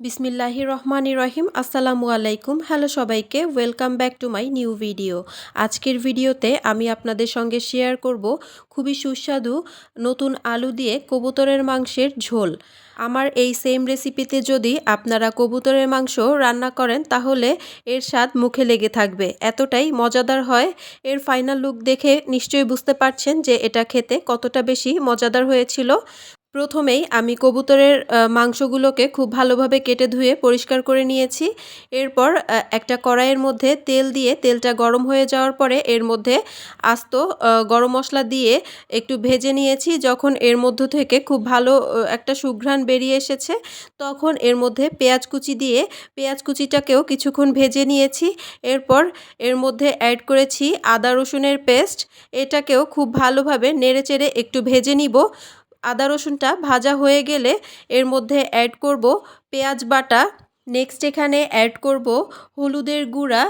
বিসমিল্লাহির রহমানির রহিম। আসসালামু আলাইকুম। হ্যালো সবাইকে, welcome back to my new video. আজকের ভিডিওতে আমি আপনাদের সঙ্গে শেয়ার করব খুবই সুস্বাদু নতুন আলু দিয়ে কবুতরের মাংসের ঝোল। আমার এই সেম রেসিপিতে যদি আপনারা কবুতরের মাংস রান্না করেন, তাহলে এর স্বাদ মুখে লেগে থাকবে। এতটাই মজাদার হয়। এর ফাইনাল লুক দেখে নিশ্চয়ই বুঝতে পারছেন যে এটা খেতে কতটা বেশি মজাদার হয়েছিল। প্রথমেই আমি কবুতরের মাংসগুলোকে খুব ভালোভাবে কেটে ধুয়ে পরিষ্কার করে নিয়েছি। এরপর একটা কড়াইয়ের মধ্যে তেল দিয়ে তেলটা গরম হয়ে যাওয়ার পরে এর মধ্যে আস্ত গরম মশলা দিয়ে একটু ভেজে নিয়েছি। যখন এর মধ্য থেকে খুব ভালো একটা সুঘ্রাণ বেরিয়ে এসেছে, তখন এর মধ্যে পেঁয়াজ কুচি দিয়ে, পেঁয়াজ কুচিটাকেও কিছুক্ষণ ভেজে নিয়েছি। এরপর এর মধ্যে অ্যাড করেছি আদা রসুনের পেস্ট। এটাকেও খুব ভালোভাবে নেড়ে চেড়ে একটু ভেজে নিব। আদা রসুনটা ভাজা হয়ে গেলে এর মধ্যে অ্যাড করব পেঁয়াজ বাটা। নেক্সট এখানে অ্যাড করব হলুদের গুঁড়া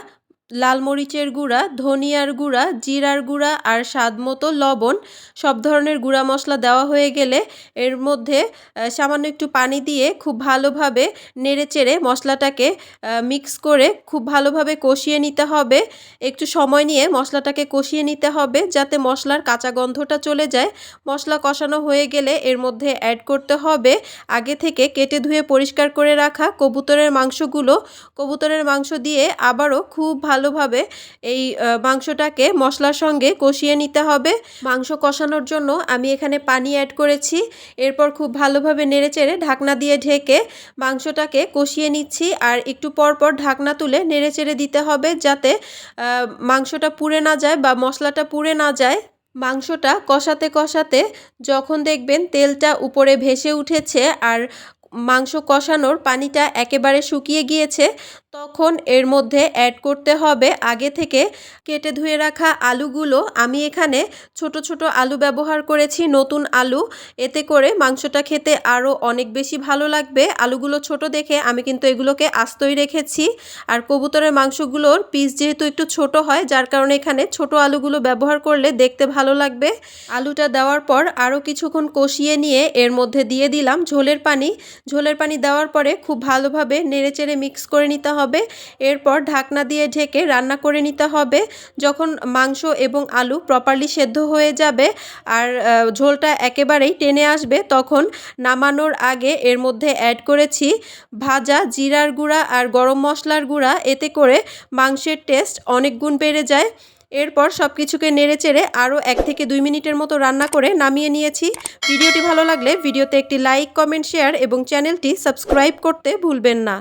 লাল মরিচের গুঁড়া, ধনিয়ার গুঁড়া, জিরার গুঁড়া আর স্বাদ মতো লবণ, সব ধরনের গুঁড়া মশলা দেওয়া হয়ে গেলে এর মধ্যে সামান্য একটু পানি দিয়ে খুব ভালোভাবে নেড়ে চেড়ে মশলাটাকে মিক্স করে খুব ভালোভাবে কষিয়ে নিতে হবে। একটু সময় নিয়ে মশলাটাকে কষিয়ে নিতে হবে যাতে মশলার কাঁচা গন্ধটা চলে যায়। মশলা কষানো হয়ে গেলে এর মধ্যে অ্যাড করতে হবে আগে থেকে কেটে ধুয়ে পরিষ্কার করে রাখা কবুতরের মাংসগুলো। কবুতরের মাংস দিয়ে আবারও খুব ভালো ভালোভাবে এই মাংসটাকে মশলার সঙ্গে কষিয়ে নিতে হবে। মাংস কষানোর জন্য আমি এখানে পানি অ্যাড করেছি। এরপর খুব ভালোভাবে নেড়েচেড়ে ঢাকনা দিয়ে ঢেকে মাংসটাকে কষিয়ে নিচ্ছি। আর একটু পর পর ঢাকনা তুলে নেড়েচেড়ে দিতে হবে যাতে মাংসটা পুড়ে না যায় বা মশলাটা পুড়ে না যায়। মাংসটা কষাতে কষাতে যখন দেখবেন তেলটা উপরে ভেসে উঠেছে আর মাংস কষানোর পানিটা একেবারে শুকিয়ে গিয়েছে, তখন এর মধ্যে অ্যাড করতে হবে আগে থেকে কেটে ধুয়ে রাখা আলুগুলো। আমি এখানে ছোট ছোট আলু ব্যবহার করেছি, নতুন আলু। এতে করে মাংসটা খেতে আরও অনেক বেশি ভালো লাগবে। আলুগুলো ছোট দেখে আমি কিন্তু এগুলোকে আস্তই রেখেছি। আর কবুতরের মাংসগুলোর পিস যেহেতু একটু ছোট হয়, যার কারণে এখানে ছোট আলুগুলো ব্যবহার করলে দেখতে ভালো লাগবে। আলুটা দেওয়ার পর আরও কিছুক্ষণ কষিয়ে নিয়ে এর মধ্যে দিয়ে দিলাম ঝোলের পানি। ঝোলের পানি দেওয়ার পরে খুব ভালোভাবে নেড়েচেড়ে মিক্স করে নিতে হবে। এরপর ঢাকনা দিয়ে ঢেকে রান্না করে নিতে হবে। যখন মাংস এবং আলু প্রপারলি সেদ্ধ হয়ে যাবে আর ঝোলটা একেবারেই টেনে আসবে, তখন নামানোর আগে এর মধ্যে অ্যাড করেছি ভাজা জিরার গুঁড়া আর গরম মশলার গুঁড়া। এতে করে মাংসের টেস্ট অনেক গুণ বেড়ে যায়। এরপর সব কিছুকে নেড়ে চেড়ে আরও এক থেকে দুই মিনিটের মতো রান্না করে নামিয়ে নিয়েছি। ভিডিওটি ভালো লাগলে ভিডিওতে একটি লাইক, কমেন্ট, শেয়ার এবং চ্যানেলটি সাবস্ক্রাইব করতে ভুলবেন না।